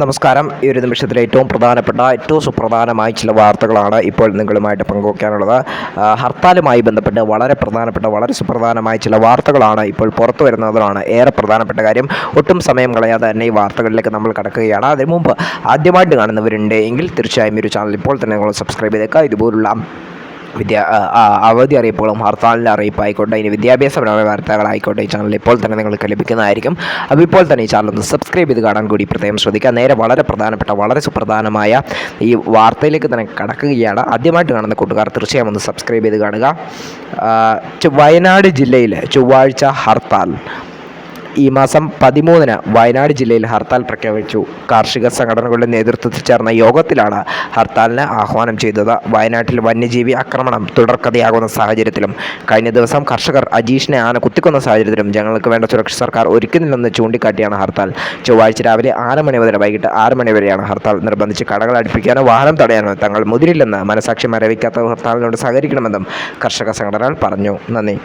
നമസ്കാരം. ഈ ഒരു നിമിഷത്തിലെ ഏറ്റവും പ്രധാനപ്പെട്ട ഏറ്റവും സുപ്രധാനമായ ചില വാർത്തകളാണ് ഇപ്പോൾ നിങ്ങളുമായിട്ട് പങ്കുവയ്ക്കാനുള്ളത് ഹർത്താലുമായി ബന്ധപ്പെട്ട് വളരെ പ്രധാനപ്പെട്ട വളരെ സുപ്രധാനമായ ചില വാർത്തകളാണ് ഇപ്പോൾ പുറത്തു വരുന്നതാണ് ഏറെ പ്രധാനപ്പെട്ട കാര്യം. ഒട്ടും സമയം കളയാതെ തന്നെ ഈ വാർത്തകളിലേക്ക് നമ്മൾ കടക്കുകയാണ്. അതിനു മുമ്പ് ആദ്യമായിട്ട് കാണുന്നവരുണ്ട് എങ്കിൽ തീർച്ചയായും ഈ ഒരു ചാനൽ ഇപ്പോൾ തന്നെ നിങ്ങൾ സബ്സ്ക്രൈബ് ചെയ്തേക്കുക. ഇതുപോലുള്ള വിദ്യാ അവധി അറിയിപ്പുകളും ഹർത്താലിന്റെ അറിയിപ്പായിക്കോട്ടെ ഇനി വിദ്യാഭ്യാസപരമായ വാർത്തകളായിക്കോട്ടെ ഈ ചാനൽ ഇപ്പോൾ തന്നെ നിങ്ങൾക്ക് ലഭിക്കുന്നതായിരിക്കും. അപ്പോൾ ഇപ്പോൾ തന്നെ ഈ ചാനൽ ഒന്ന് സബ്സ്ക്രൈബ് ചെയ്ത് കാണാൻ കൂടി പ്രത്യേകം ശ്രദ്ധിക്കുക. നേരെ വളരെ പ്രധാനപ്പെട്ട വളരെ സുപ്രധാനമായ ഈ വാർത്തയിലേക്ക് തന്നെ കടക്കുകയാണ്. ആദ്യമായിട്ട് കാണുന്ന കൂട്ടുകാർ തീർച്ചയായും ഒന്ന് സബ്സ്ക്രൈബ് ചെയ്ത് കാണുക. വയനാട് ജില്ലയിൽ ചൊവ്വാഴ്ച ഹർത്താൽ. ഈ മാസം പതിമൂന്നിന് വയനാട് ജില്ലയിൽ ഹർത്താൽ പ്രഖ്യാപിച്ചു. കാർഷിക സംഘടനകളുടെ നേതൃത്വത്തിൽ ചേർന്ന യോഗത്തിലാണ് ഹർത്താലിന് ആഹ്വാനം ചെയ്തത്. വയനാട്ടിൽ വന്യജീവി ആക്രമണം തുടർക്കഥയാകുന്ന സാഹചര്യത്തിലും കഴിഞ്ഞ ദിവസം കർഷകർ അജീഷിനെ ആന കുത്തിക്കൊന്ന സാഹചര്യത്തിലും ഞങ്ങൾക്ക് വേണ്ട സുരക്ഷ സർക്കാർ ഒരുക്കുന്നില്ലെന്ന് ചൂണ്ടിക്കാട്ടിയാണ് ഹർത്താൽ. ചൊവ്വാഴ്ച രാവിലെ ആറ് മണി മുതൽ വൈകിട്ട് ആറ് മണി വരെയാണ് ഹർത്താൽ നിർബന്ധിച്ച് കടകൾ അടുപ്പിക്കാനോ വാഹനം തടയാനോ തങ്ങൾ മുതിരില്ലെന്ന് മനസാക്ഷി മരവിക്കാത്ത ഹർത്താലിനോട് സഹകരിക്കണമെന്നും കർഷക സംഘടനകൾ പറഞ്ഞു. നന്ദി.